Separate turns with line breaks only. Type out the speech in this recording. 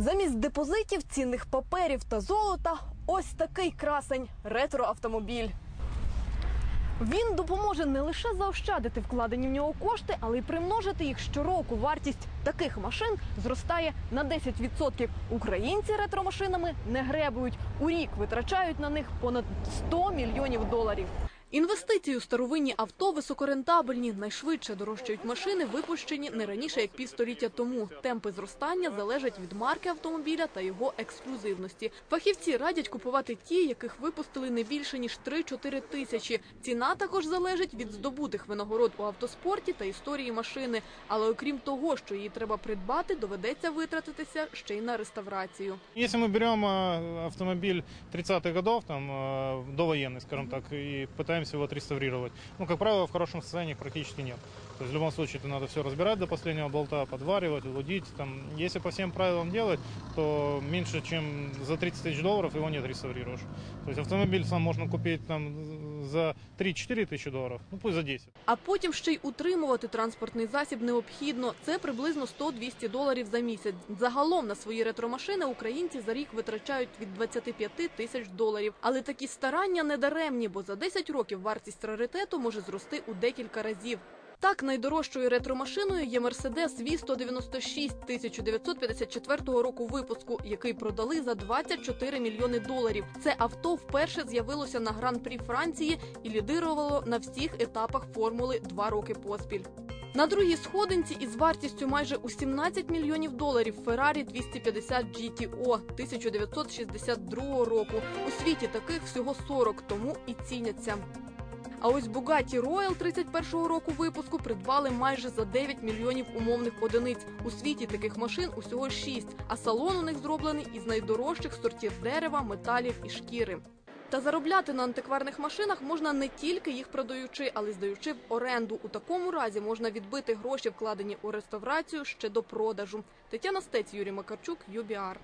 Замість депозитів, цінних паперів та золота ось такий красень ретроавтомобіль. Він допоможе не лише заощадити вкладені в нього кошти, але й примножити їх щороку. Вартість таких машин зростає на 10%. Українці ретромашинами не гребують. У рік витрачають на них понад 100 мільйонів доларів. Інвестиції у старовинні авто високорентабельні. Найшвидше дорожчають машини, випущені не раніше як півстоліття тому. Темпи зростання залежать від марки автомобіля та його ексклюзивності. Фахівці радять купувати ті, яких випустили не більше ніж 3-4 тисячі. Ціна також залежить від здобутих винагород у автоспорті та історії машини. Але окрім того, що її треба придбати, доведеться витратитися ще й на реставрацію.
Если мы берем э, автомобиль 30-х годов, там, э, довоенный, скажем так, и пытаемся его отреставрировать, ну, как правило, в хорошем состоянии их практически нет. То есть в любом случае это надо все разбирать до последнего болта, подваривать, лудить. Там, если по всем правилам делать, то меньше, чем за 30 тысяч долларов его не отреставрируешь. То есть автомобиль сам можно купить там за 3-4 тысячи долларов, ну пусть за 10.
А потім ще й утримувати транспортний засіб необхідно. Це приблизно 100-200 доларів за місяць. Загалом на свої ретромашини українці за рік витрачають від 25 тисяч доларів. Але такі старання не даремні, бо за 10 років вартість раритету може зрости у декілька разів. Так, найдорожчою ретромашиною є Mercedes V196 1954 року випуску, який продали за 24 мільйони доларів. Це авто вперше з'явилося на гран-прі Франції і лідирувало на всіх етапах формули два роки поспіль. На другій сходинці із вартістю майже у 17 мільйонів доларів Ferrari 250 GTO 1962 року. У світі таких всього 40, тому і ціняться. А ось Bugatti Royal 31-го року випуску придбали майже за 9 мільйонів умовних одиниць. У світі таких машин усього 6, а салон у них зроблений із найдорожчих сортів дерева, металів і шкіри. Та заробляти на антикварних машинах можна не тільки їх продаючи, але й здаючи в оренду. У такому разі можна відбити гроші, вкладені у реставрацію ще до продажу. Тетяна Стець, Юрій Макарчук, ЮБІАР.